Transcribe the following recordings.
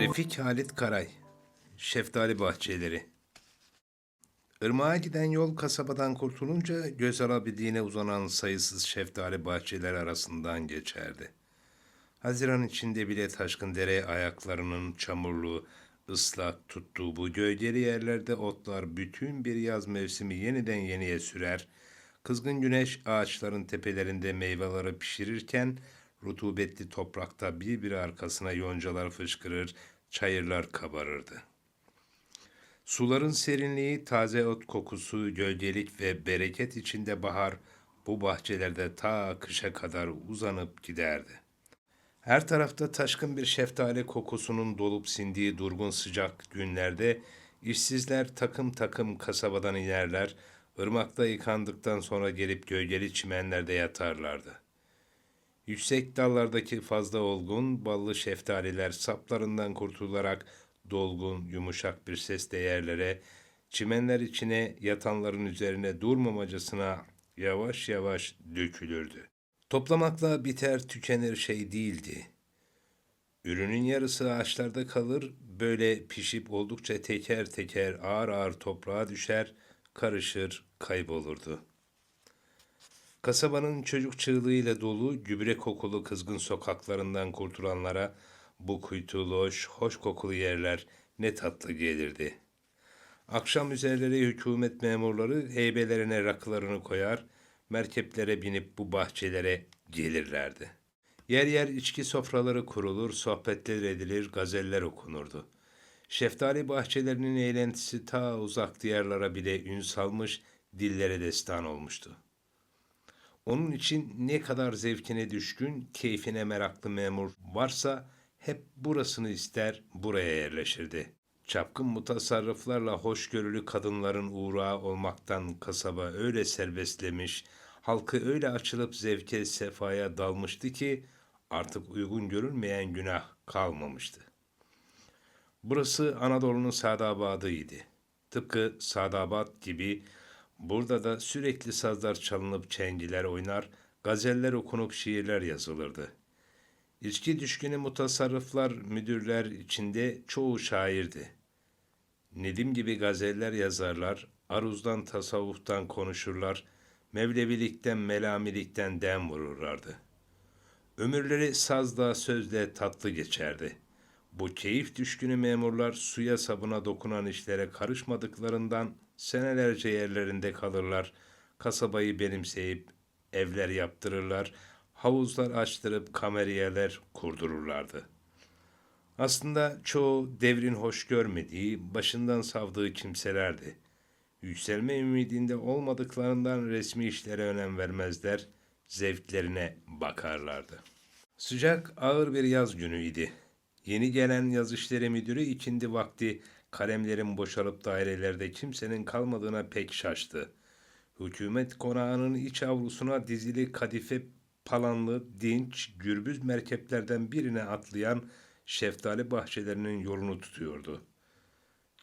Refik Halit Karay Şeftali Bahçeleri Irmağa giden yol kasabadan kurtulunca göz alabildiğine uzanan sayısız şeftali bahçeler arasından geçerdi. Haziran içinde bile taşkın dere ayaklarının çamurlu, ıslak tuttuğu bu gölgeli yerlerde otlar bütün bir yaz mevsimi yeniden yeniye sürer, kızgın güneş ağaçların tepelerinde meyveleri pişirirken rutubetli toprakta bir bir arkasına yoncalar fışkırır, çayırlar kabarırdı. Suların serinliği, taze ot kokusu, gölgelik ve bereket içinde bahar bu bahçelerde ta kışa kadar uzanıp giderdi. Her tarafta taşkın bir şeftali kokusunun dolup sindiği durgun sıcak günlerde işsizler takım takım kasabadan inerler, ırmakta yıkandıktan sonra gelip gölgeli çimenlerde yatarlardı. Yüksek dallardaki fazla olgun, ballı şeftaliler saplarından kurtularak dolgun, yumuşak bir sesle yerlere, çimenler içine yatanların üzerine durmamacasına yavaş yavaş dökülürdü. Toplamakla biter tükenir şey değildi. Ürünün yarısı ağaçlarda kalır, böyle pişip oldukça teker teker ağır ağır toprağa düşer, karışır, kaybolurdu. Kasabanın çocuk çığlığıyla dolu, gübre kokulu kızgın sokaklarından kurtulanlara bu kuytu loş, hoş kokulu yerler ne tatlı gelirdi. Akşam üzerleri hükümet memurları heybelerine rakılarını koyar, merkeplere binip bu bahçelere gelirlerdi. Yer yer içki sofraları kurulur, sohbetler edilir, gazeller okunurdu. Şeftali bahçelerinin eğlentisi ta uzak diyarlara bile ün salmış, dillere destan olmuştu. Onun için ne kadar zevkine düşkün, keyfine meraklı memur varsa hep burasını ister, buraya yerleşirdi. Çapkın mutasarrıflarla hoşgörülü kadınların uğrağı olmaktan kasaba öyle serbestlemiş, halkı öyle açılıp zevke sefaya dalmıştı ki artık uygun görülmeyen günah kalmamıştı. Burası Anadolu'nun Sadabadıydı. Tıpkı Sadabat gibi burada da sürekli sazlar çalınıp çengiler oynar, gazeller okunup şiirler yazılırdı. İçki düşkünü mutasarrıflar, müdürler içinde çoğu şairdi. Nedim gibi gazeller yazarlar, aruzdan tasavvuftan konuşurlar, mevlevilikten melamilikten dem vururlardı. Ömürleri sazla sözle tatlı geçerdi. Bu keyif düşkünü memurlar suya sabuna dokunan işlere karışmadıklarından senelerce yerlerinde kalırlar, kasabayı benimseyip evler yaptırırlar, havuzlar açtırıp kameriyeler kurdururlardı. Aslında çoğu devrin hoş görmediği, başından savdığı kimselerdi. Yükselme ümidinde olmadıklarından resmi işlere önem vermezler, zevklerine bakarlardı. Sıcak, ağır bir yaz günüydü. Yeni gelen yaz işleri müdürü ikindi vakti kalemlerin boşalıp dairelerde kimsenin kalmadığına pek şaştı. Hükümet konağının iç avlusuna dizili kadife palanlı, dinç, gürbüz merkeplerden birine atlayan şeftali bahçelerinin yolunu tutuyordu.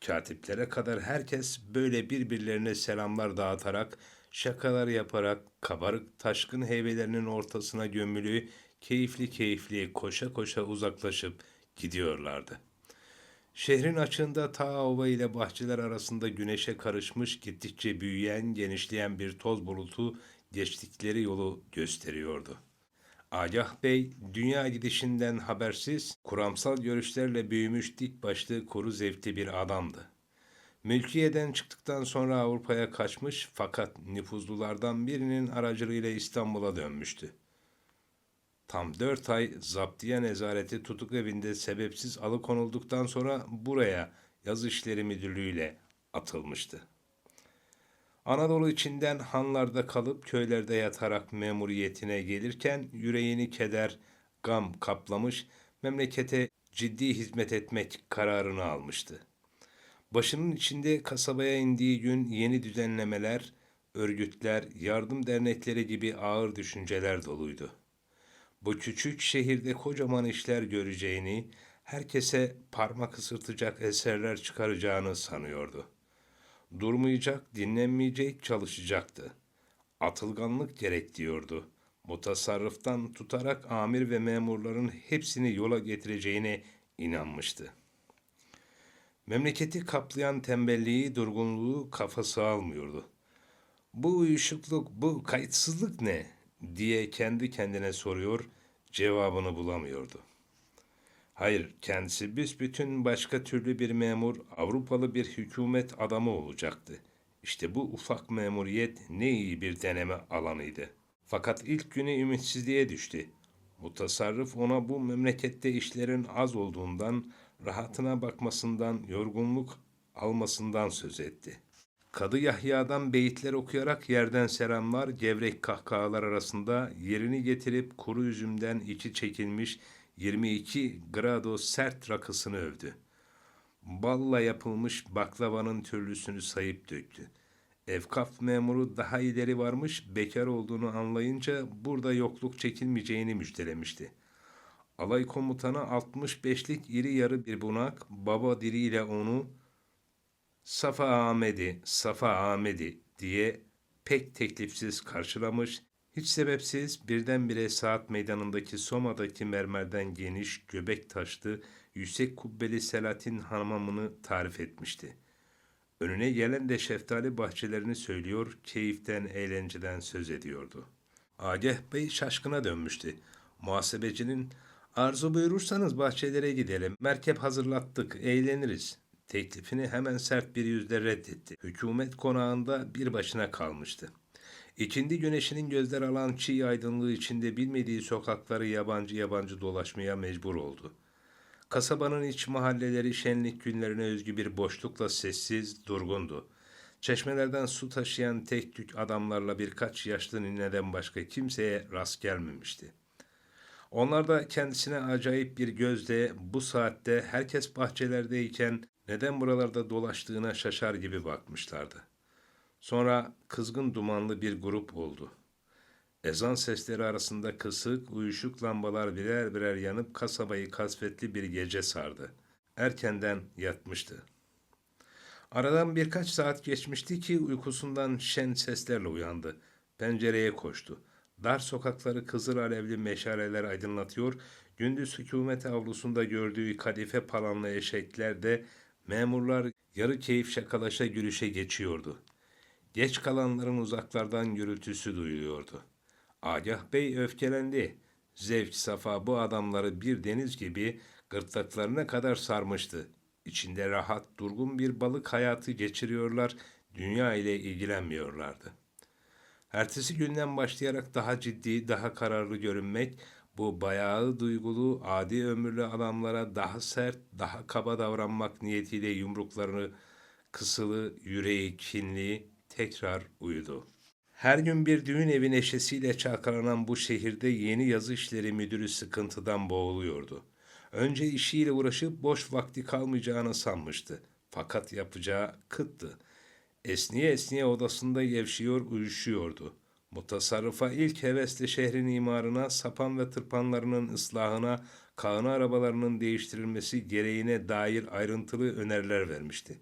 Katiplere kadar herkes böyle birbirlerine selamlar dağıtarak, şakalar yaparak, kabarık taşkın heybelerinin ortasına gömülü, keyifli keyifli koşa koşa uzaklaşıp gidiyorlardı. Şehrin açığında ta ova ile bahçeler arasında güneşe karışmış gittikçe büyüyen, genişleyen bir toz bulutu geçtikleri yolu gösteriyordu. Agah Bey, dünya gidişinden habersiz, kuramsal görüşlerle büyümüş dik başlı kuru zevkli bir adamdı. Mülkiye'den çıktıktan sonra Avrupa'ya kaçmış fakat nüfuzlulardan birinin aracılığıyla İstanbul'a dönmüştü. Tam dört ay zaptiye nezareti tutuk evinde sebepsiz alıkonulduktan sonra buraya yaz işleri müdürlüğüyle atılmıştı. Anadolu içinden hanlarda kalıp köylerde yatarak memuriyetine gelirken yüreğini keder, gam kaplamış, memlekete ciddi hizmet etmek kararını almıştı. Başının içinde kasabaya indiği gün yeni düzenlemeler, örgütler, yardım dernekleri gibi ağır düşünceler doluydu. Bu küçük şehirde kocaman işler göreceğini, herkese parmak ısırtacak eserler çıkaracağını sanıyordu.'' Durmayacak, dinlenmeyecek, çalışacaktı. Atılganlık gerek diyordu. Mutasarrıftan tutarak amir ve memurların hepsini yola getireceğine inanmıştı. Memleketi kaplayan tembelliği, durgunluğu kafası almıyordu. Bu uyuşukluk, bu kayıtsızlık ne diye kendi kendine soruyor, cevabını bulamıyordu. Hayır, kendisi büsbütün başka türlü bir memur, Avrupalı bir hükümet adamı olacaktı. İşte bu ufak memuriyet ne iyi bir deneme alanıydı. Fakat ilk günü ümitsizliğe düştü. Mutasarrıf ona bu memlekette işlerin az olduğundan, rahatına bakmasından, yorgunluk almasından söz etti. Kadı Yahya'dan beyitler okuyarak yerden selamlar, gevrek kahkahalar arasında yerini getirip kuru üzümden içi çekilmiş 22 grado sert rakısını övdü. Balla yapılmış baklavanın türlüsünü sayıp döktü. Evkaf memuru daha ileri varmış, bekar olduğunu anlayınca burada yokluk çekilmeyeceğini müjdelemişti. Alay komutanı 65'lik iri yarı bir bunak, baba diliyle onu Safa Ahmedi, Safa Ahmedi diye pek teklifsiz karşılamış, hiç sebepsiz birdenbire saat meydanındaki Soma'daki mermerden geniş, göbek taşlı, yüksek kubbeli Selatin hamamını tarif etmişti. Önüne gelen de şeftali bahçelerini söylüyor, keyiften, eğlenceden söz ediyordu. Agah Bey şaşkına dönmüştü. Muhasebecinin arzu buyurursanız bahçelere gidelim. Merkep hazırlattık, eğleniriz. Teklifini hemen sert bir yüzle reddetti. Hükümet konağında bir başına kalmıştı. İkindi güneşinin gözler alan çiğ aydınlığı içinde bilmediği sokakları yabancı yabancı dolaşmaya mecbur oldu. Kasabanın iç mahalleleri şenlik günlerine özgü bir boşlukla sessiz, durgundu. Çeşmelerden su taşıyan tek tük adamlarla birkaç yaşlı nineden başka kimseye rast gelmemişti. Onlar da kendisine acayip bir gözle bu saatte herkes bahçelerdeyken neden buralarda dolaştığına şaşar gibi bakmışlardı. Sonra kızgın dumanlı bir grup oldu. Ezan sesleri arasında kısık, uyuşuk lambalar birer birer yanıp kasabayı kasvetli bir gece sardı. Erkenden yatmıştı. Aradan birkaç saat geçmişti ki uykusundan şen seslerle uyandı. Pencereye koştu. Dar sokakları kızıl alevli meşaleler aydınlatıyor, gündüz hükümet avlusunda gördüğü kadife palanlı eşekler de memurlar yarı keyif şakalaşa gülüşe geçiyordu. Geç kalanların uzaklardan gürültüsü duyuluyordu. Agah Bey öfkelendi. Zevk safa bu adamları bir deniz gibi gırtlaklarına kadar sarmıştı. İçinde rahat, durgun bir balık hayatı geçiriyorlar, dünya ile ilgilenmiyorlardı. Ertesi günden başlayarak daha ciddi, daha kararlı görünmek, bu bayağı duygulu, adi ömürlü adamlara daha sert, daha kaba davranmak niyetiyle yumruklarını kısılı, yüreği kinli tekrar uyudu. Her gün bir düğün evi neşesiyle çalkalanan bu şehirde yeni yazı işleri müdürü sıkıntıdan boğuluyordu. Önce işiyle uğraşıp boş vakti kalmayacağını sanmıştı. Fakat yapacağı kıttı. Esniye esniye odasında gevşiyor, uyuşuyordu. Mutasarrıfa ilk hevesle şehrin imarına, sapan ve tırpanlarının ıslahına, kağını arabalarının değiştirilmesi gereğine dair ayrıntılı öneriler vermişti.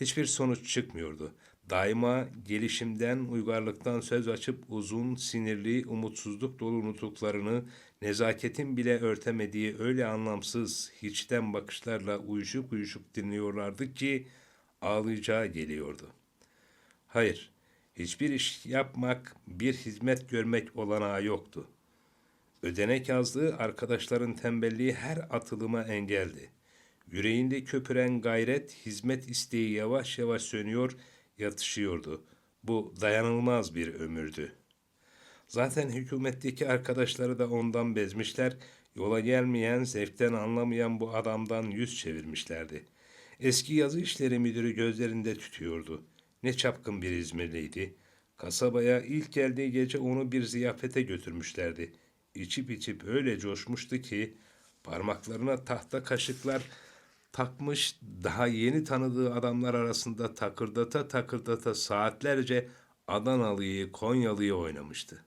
Hiçbir sonuç çıkmıyordu. Daima gelişimden, uygarlıktan söz açıp uzun, sinirli, umutsuzluk dolu nutuklarını nezaketin bile örtemediği öyle anlamsız, hiçten bakışlarla uyuşuk uyuşuk dinliyorlardı ki ağlayacağı geliyordu. Hayır, hiçbir iş yapmak, bir hizmet görmek olanağı yoktu. Ödenek yazdığı arkadaşların tembelliği her atılıma engeldi. Yüreğinde köpüren gayret, hizmet isteği yavaş yavaş sönüyor, yatışıyordu. Bu dayanılmaz bir ömürdü. Zaten hükümetteki arkadaşları da ondan bezmişler, yola gelmeyen, zevkten anlamayan bu adamdan yüz çevirmişlerdi. Eski yazı işleri müdürü gözlerinde tütüyordu. Ne çapkın bir İzmirliydi. Kasabaya ilk geldiği gece onu bir ziyafete götürmüşlerdi. İçip içip öyle coşmuştu ki parmaklarına tahta kaşıklar takmış daha yeni tanıdığı adamlar arasında takırdata takırdata saatlerce Adanalıyı, Konyalıyı oynamıştı.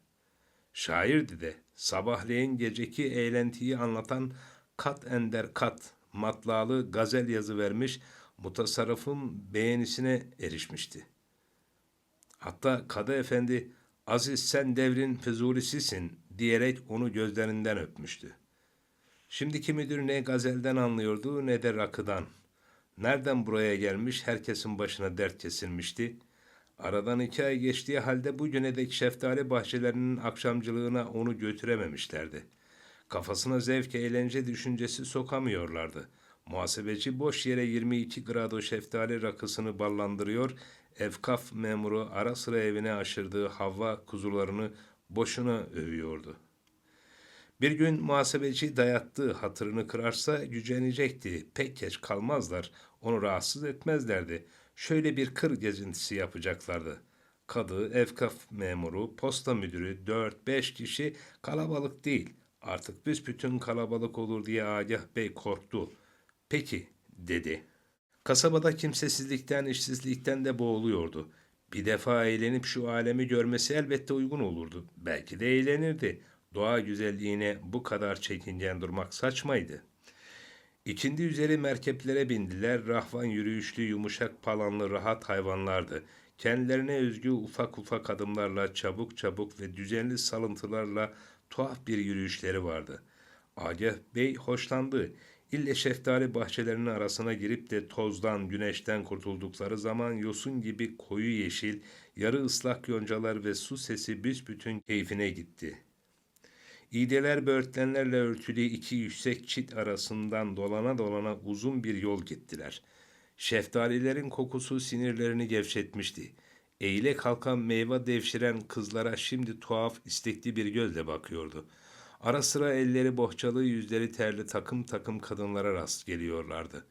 Şairdi de sabahleyin geceki eğlentiyi anlatan kat ender kat matlalı gazel yazı vermiş, mutasarrıfın beğenisine erişmişti. Hatta Kadı Efendi, Aziz sen devrin fezulisisin diyerek onu gözlerinden öpmüştü. Şimdiki müdür ne gazelden anlıyordu ne de rakıdan. Nereden buraya gelmiş herkesin başına dert kesilmişti. Aradan iki ay geçtiği halde bugüne dek şeftali bahçelerinin akşamcılığına onu götürememişlerdi. Kafasına zevk eğlence düşüncesi sokamıyorlardı. Muhasebeci boş yere 22 grado şeftali rakısını ballandırıyor, efkaf memuru ara sıra evine aşırdığı havva kuzularını boşuna övüyordu. Bir gün muhasebeci dayattığı hatırını kırarsa gücenecekti. Pek geç kalmazlar, onu rahatsız etmezlerdi. Şöyle bir kır gezintisi yapacaklardı. Kadı, efkaf memuru, posta müdürü, dört, beş kişi kalabalık değil. Artık büsbütün kalabalık olur diye Agah Bey korktu. Peki, dedi. Kasabada kimsesizlikten, işsizlikten de boğuluyordu. Bir defa eğlenip şu alemi görmesi elbette uygun olurdu. Belki de eğlenirdi. Doğa güzelliğine bu kadar çekingen durmak saçmaydı. İkindi üzeri merkeplere bindiler. Rahvan yürüyüşlü, yumuşak palanlı, rahat hayvanlardı. Kendilerine özgü ufak ufak adımlarla, çabuk çabuk ve düzenli salıntılarla tuhaf bir yürüyüşleri vardı. Agah Bey hoşlandı. İlle şeftali bahçelerinin arasına girip de tozdan, güneşten kurtuldukları zaman yosun gibi koyu yeşil, yarı ıslak yoncalar ve su sesi büsbütün keyfine gitti. İğdeler böğürtlenlerle örtülü iki yüksek çit arasından dolana dolana uzun bir yol gittiler. Şeftalilerin kokusu sinirlerini gevşetmişti. Eğile kalkan meyve devşiren kızlara şimdi tuhaf, istekli bir gözle bakıyordu. Ara sıra elleri bohçalı, yüzleri terli takım takım kadınlara rast geliyorlardı.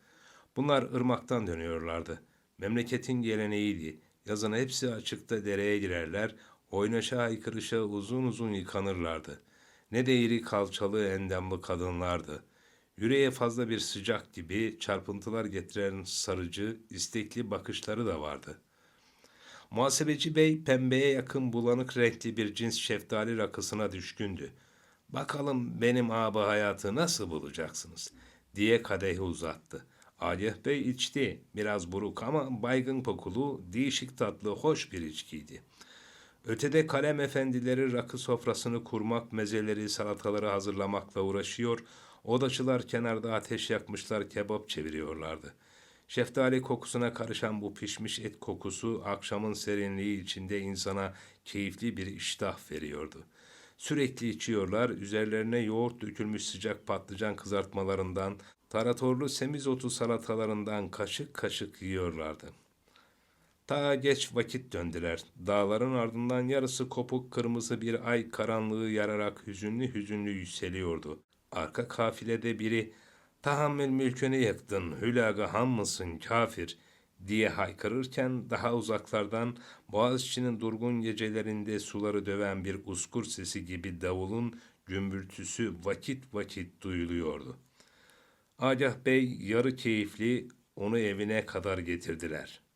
Bunlar ırmaktan dönüyorlardı. Memleketin geleneğiydi. Yazın hepsi açıkta dereye girerler, oynaşa haykırışa uzun uzun yıkanırlardı. Ne de iri kalçalı endamlı kadınlardı. Yüreğe fazla bir sıcak gibi çarpıntılar getiren sarıcı, istekli bakışları da vardı. Muhasebeci bey pembeye yakın bulanık renkli bir cins şeftali rakısına düşkündü. Bakalım benim abi hayatı nasıl bulacaksınız diye kadehi uzattı. Agah Bey içti. Biraz buruk ama baygın kokulu, değişik tatlı, hoş bir içkiydi. Ötede kalem efendileri rakı sofrasını kurmak, mezeleri, salataları hazırlamakla uğraşıyor, odaçılar kenarda ateş yakmışlar, kebap çeviriyorlardı. Şeftali kokusuna karışan bu pişmiş et kokusu akşamın serinliği içinde insana keyifli bir iştah veriyordu. Sürekli içiyorlar, üzerlerine yoğurt dökülmüş sıcak patlıcan kızartmalarından, taratorlu semizotu salatalarından kaşık kaşık yiyorlardı. Ta geç vakit döndüler. Dağların ardından yarısı kopuk kırmızı bir ay karanlığı yararak hüzünlü hüzünlü yükseliyordu. Arka kafilede biri tahammül mülkünü yaktın, hülaga ham mısın kafir diye haykırırken daha uzaklardan Boğaziçi'nin durgun gecelerinde suları döven bir uskur sesi gibi davulun gümbürtüsü vakit vakit duyuluyordu. Agah Bey yarı keyifli onu evine kadar getirdiler.''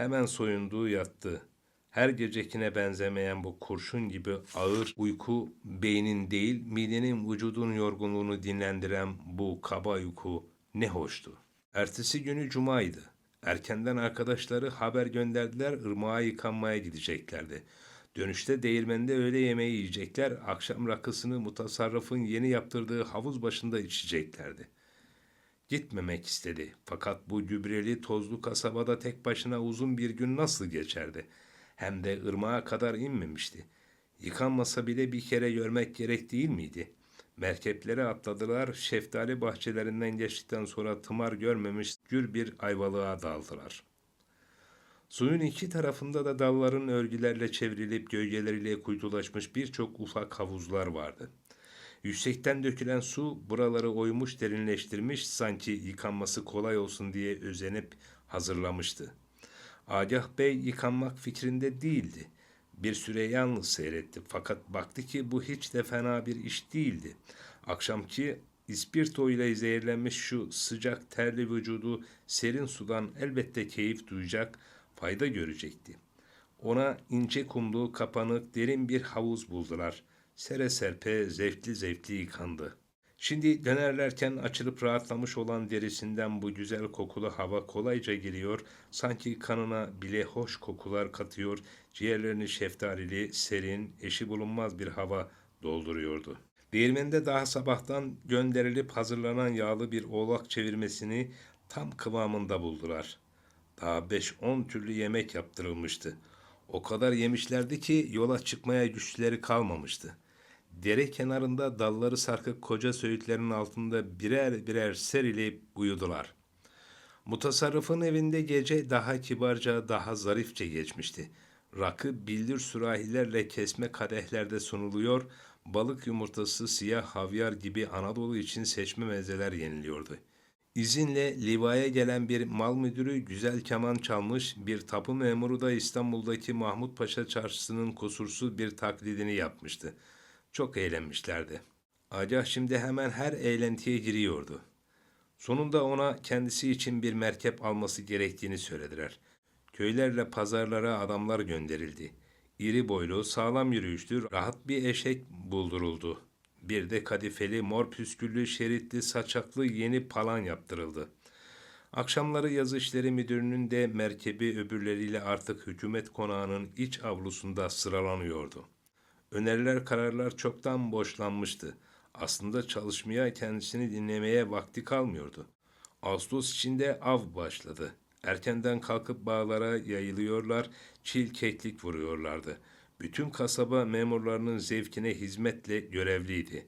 Hemen soyunduğu yattı. Her gecekine benzemeyen bu kurşun gibi ağır uyku beynin değil midenin vücudun yorgunluğunu dinlendiren bu kaba uyku ne hoştu. Ertesi günü cumaydı. Erkenden arkadaşları haber gönderdiler ırmağa yıkanmaya gideceklerdi. Dönüşte değirmende öğle yemeği yiyecekler, akşam rakısını mutasarrıfın yeni yaptırdığı havuz başında içeceklerdi.'' Gitmemek istedi. Fakat bu gübreli tozlu kasabada tek başına uzun bir gün nasıl geçerdi? Hem de ırmağa kadar inmemişti. Yıkanmasa bile bir kere görmek gerek değil miydi? Merkeplere atladılar, şeftali bahçelerinden geçtikten sonra tımar görmemiş gür bir ayvalığa daldılar. Suyun iki tarafında da dalların örgülerle çevrilip gölgeleriyle kuytulaşmış birçok ufak havuzlar vardı.'' Yüksekten dökülen su buraları oymuş derinleştirmiş sanki yıkanması kolay olsun diye özenip hazırlamıştı. Agah Bey yıkanmak fikrinde değildi. Bir süre yalnız seyretti fakat baktı ki bu hiç de fena bir iş değildi. Akşamki ispirto ile zehirlenmiş şu sıcak terli vücudu serin sudan elbette keyif duyacak, fayda görecekti. Ona ince kumlu, kapanık, derin bir havuz buldular sere serpe zevkli zevkli yıkandı. Şimdi dönerlerken açılıp rahatlamış olan derisinden bu güzel kokulu hava kolayca giriyor, sanki kanına bile hoş kokular katıyor, ciğerlerini şeftalili, serin, eşi bulunmaz bir hava dolduruyordu. Değirmende daha sabahtan gönderilip hazırlanan yağlı bir oğlak çevirmesini tam kıvamında buldular. Daha 5-10 türlü yemek yaptırılmıştı. O kadar yemişlerdi ki yola çıkmaya güçleri kalmamıştı. Dere kenarında dalları sarkık koca söğütlerin altında birer birer serileyip uyudular. Mutasarrıfın evinde gece daha kibarca, daha zarifçe geçmişti. Rakı bildir sürahilerle kesme kadehlerde sunuluyor, balık yumurtası, siyah havyar gibi Anadolu için seçme mezeler yeniliyordu. İzinle Liva'ya gelen bir mal müdürü güzel keman çalmış, bir tapu memuru da İstanbul'daki Mahmut Paşa çarşısının kusursuz bir taklidini yapmıştı. Çok eğlenmişlerdi. Agah şimdi hemen her eğlentiye giriyordu. Sonunda ona kendisi için bir merkep alması gerektiğini söylediler. Köylerle pazarlara adamlar gönderildi. İri boylu, sağlam yürüyüşlü, rahat bir eşek bulduruldu. Bir de kadifeli, mor püsküllü, şeritli, saçaklı yeni palan yaptırıldı. Akşamları yazı işleri müdürünün de merkebi öbürleriyle artık hükümet konağının iç avlusunda sıralanıyordu. Öneriler kararlar çoktan boşlanmıştı. Aslında çalışmaya kendisini dinlemeye vakti kalmıyordu. Ağustos içinde av başladı. Erkenden kalkıp bağlara yayılıyorlar, çil keklik vuruyorlardı. Bütün kasaba memurlarının zevkine hizmetle görevliydi.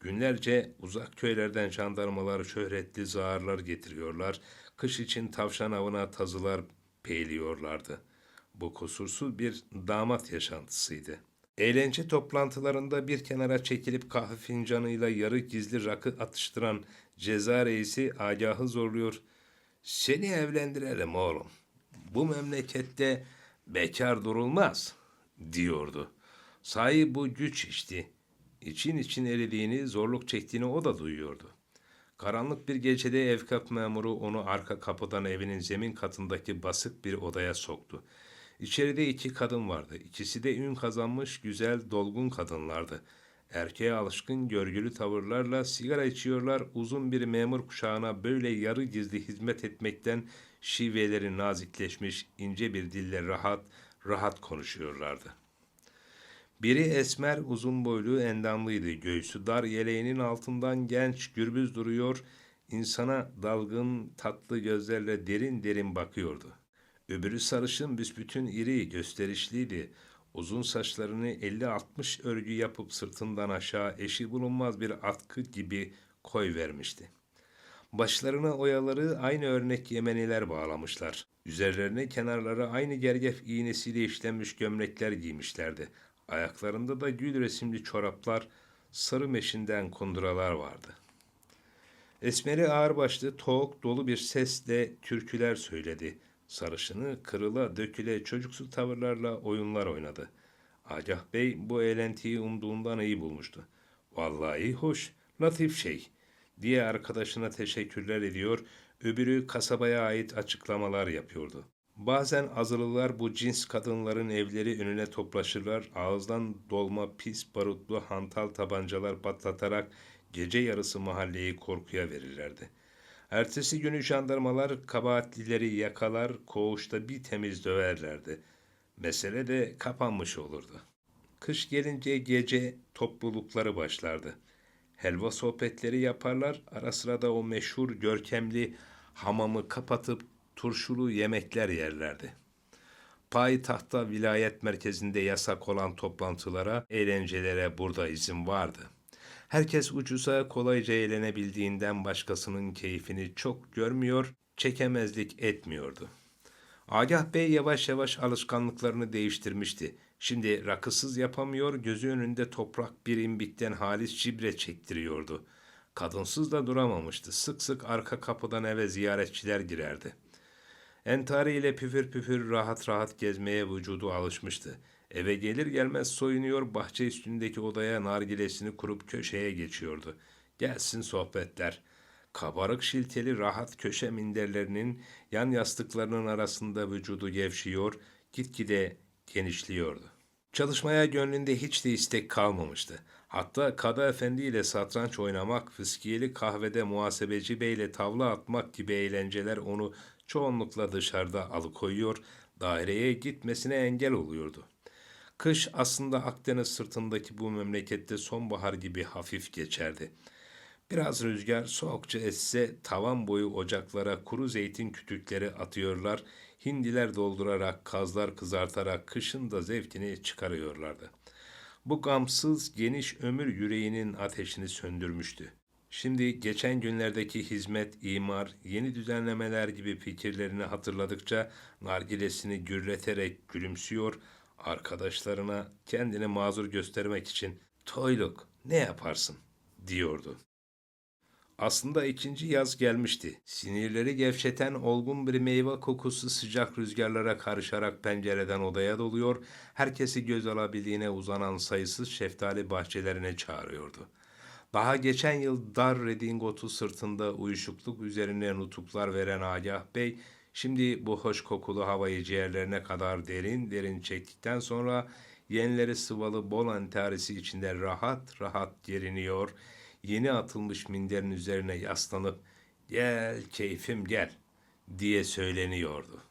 Günlerce uzak köylerden jandarmalar şöhretli zağarlar getiriyorlar, kış için tavşan avına tazılar peyliyorlardı. Bu kusursuz bir damat yaşantısıydı. Eğlence toplantılarında bir kenara çekilip kahve fincanıyla yarı gizli rakı atıştıran ceza reisi agahı zorluyor. Seni evlendirelim oğlum. Bu memlekette bekar durulmaz diyordu. Sahi bu güç işti. İçin için eridiğini, zorluk çektiğini o da duyuyordu. Karanlık bir gecede evkap memuru onu arka kapıdan evinin zemin katındaki basık bir odaya soktu. İçeride iki kadın vardı. İkisi de ün kazanmış güzel dolgun kadınlardı. Erkeğe alışkın görgülü tavırlarla sigara içiyorlar. Uzun bir memur kuşağına böyle yarı gizli hizmet etmekten şiveleri nazikleşmiş ince bir dille rahat rahat konuşuyorlardı. Biri esmer, uzun boylu, endamlıydı. Göğsü dar yeleğinin altından genç, gürbüz duruyor. insana dalgın, tatlı gözlerle derin derin bakıyordu. Öbürü sarışın, büsbütün iri, gösterişliydi. Uzun saçlarını 50-60 örgü yapıp sırtından aşağı eşi bulunmaz bir atkı gibi koy vermişti. Başlarına oyaları aynı örnek Yemeniler bağlamışlar. Üzerlerine kenarları aynı gergef iğnesiyle işlenmiş gömlekler giymişlerdi. Ayaklarında da gül resimli çoraplar, sarı meşinden kunduralar vardı. Esmeri ağırbaşlı, toğuk dolu bir sesle türküler söyledi. Sarışını kırıla döküle çocuksu tavırlarla oyunlar oynadı. Agah Bey bu eğlentiyi umduğundan iyi bulmuştu. Vallahi hoş, latif şey diye arkadaşına teşekkürler ediyor, öbürü kasabaya ait açıklamalar yapıyordu. Bazen azılılar bu cins kadınların evleri önüne toplaşırlar, ağızdan dolma pis barutlu hantal tabancalar patlatarak gece yarısı mahalleyi korkuya verirlerdi. Ertesi günü jandarmalar kabahatlileri yakalar, koğuşta bir temiz döverlerdi. Mesele de kapanmış olurdu. Kış gelince gece toplulukları başlardı. Helva sohbetleri yaparlar, ara sıra da o meşhur görkemli hamamı kapatıp turşulu yemekler yerlerdi. Payitahta vilayet merkezinde yasak olan toplantılara, eğlencelere burada izin vardı. Herkes ucuza kolayca eğlenebildiğinden başkasının keyfini çok görmüyor, çekemezlik etmiyordu. Agah Bey yavaş yavaş alışkanlıklarını değiştirmişti. Şimdi rakısız yapamıyor, gözü önünde toprak bir imbikten halis cibre çektiriyordu. Kadınsız da duramamıştı. Sık sık arka kapıdan eve ziyaretçiler girerdi. Entari ile püfür püfür rahat rahat gezmeye vücudu alışmıştı. Eve gelir gelmez soyunuyor, bahçe üstündeki odaya nargilesini kurup köşeye geçiyordu. Gelsin sohbetler. Kabarık şilteli rahat köşe minderlerinin yan yastıklarının arasında vücudu gevşiyor, gitgide genişliyordu. Çalışmaya gönlünde hiç de istek kalmamıştı. Hatta Kadı Efendi ile satranç oynamak, fıskiyeli kahvede muhasebeci beyle tavla atmak gibi eğlenceler onu çoğunlukla dışarıda alıkoyuyor, daireye gitmesine engel oluyordu. Kış aslında Akdeniz sırtındaki bu memlekette sonbahar gibi hafif geçerdi. Biraz rüzgar soğukça esse tavan boyu ocaklara kuru zeytin kütükleri atıyorlar, hindiler doldurarak, kazlar kızartarak kışın da zevkini çıkarıyorlardı. Bu gamsız geniş ömür yüreğinin ateşini söndürmüştü. Şimdi geçen günlerdeki hizmet, imar, yeni düzenlemeler gibi fikirlerini hatırladıkça nargilesini gürleterek gülümsüyor, arkadaşlarına kendini mazur göstermek için toyluk ne yaparsın diyordu. Aslında ikinci yaz gelmişti. Sinirleri gevşeten olgun bir meyve kokusu sıcak rüzgarlara karışarak pencereden odaya doluyor, herkesi göz alabildiğine uzanan sayısız şeftali bahçelerine çağırıyordu. Daha geçen yıl dar redingotu sırtında uyuşukluk üzerine nutuklar veren Agah Bey, şimdi bu hoş kokulu havayı ciğerlerine kadar derin derin çektikten sonra yenileri sıvalı bol antarisi içinde rahat rahat geriniyor, yeni atılmış minderin üzerine yaslanıp gel keyfim gel diye söyleniyordu.